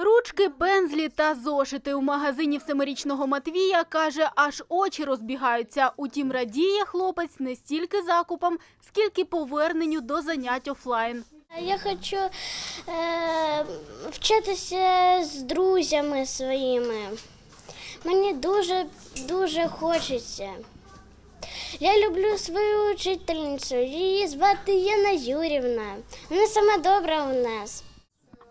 Ручки, пензлі та зошити у магазині всемирічного Матвія каже, аж очі розбігаються. Утім, радіє хлопець не стільки закупом, скільки поверненню до занять офлайн. Я хочу е, вчитися з друзями своїми. Мені дуже дуже хочеться. Я люблю свою учительницю. Її звати Яна Юрівна. Вона сама добра у нас.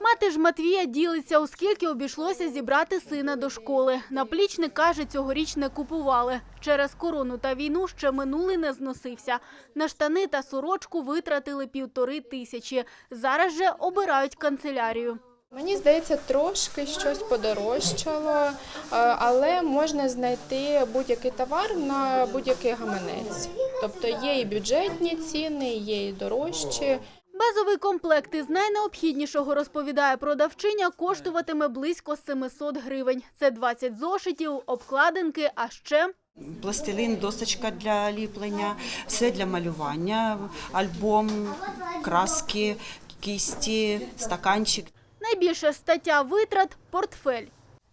Мати ж Матвія ділиться, оскільки обійшлося зібрати сина до школи. Наплічник каже, цьогоріч не купували. Через корону та війну ще минулий не зносився. На штани та сорочку витратили півтори тисячі. Зараз же обирають канцелярію. Мені здається, трошки щось подорожчало, е, але можна знайти будь-який товар на будь-який гаманець. Тобто є і бюджетні ціни, є і дорожчі. Базовий комплект із найнеобхіднішого, розповідає продавчиня, коштуватиме близько 700 гривень. Це 20 зошитів, обкладинки, а ще Пластилин, досочка для ліплення, все для малювання, альбом, краски, кисті, стаканчик. Найбільша стаття витрат – портфель.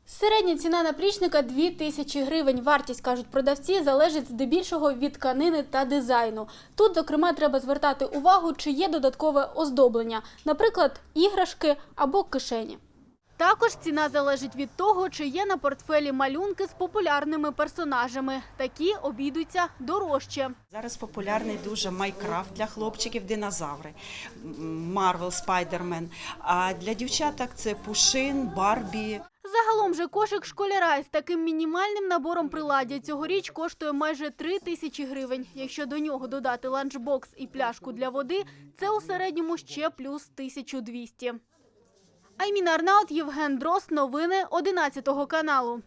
Середня ціна наплічника – 2 тисячі гривень. Вартість, кажуть продавці, залежить здебільшого від тканини та дизайну. Тут, зокрема, треба звертати увагу, чи є додаткове оздоблення, наприклад, іграшки або кишені. Також ціна залежить від того, чи є на портфелі малюнки з популярними персонажами. Такі обійдуться дорожче. Зараз популярний дуже Майкрафт для хлопчиків, динозаври, Марвел, Спайдермен. А для дівчаток це Пушин, Барбі. Загалом же кошик школяра із таким мінімальним набором приладдя цьогоріч коштує майже 3 тисячі гривень. Якщо до нього додати ланчбокс і пляшку для води, це у середньому ще плюс 1200. Аймін Арнаут, Євген Дрозд. Новини 11 каналу.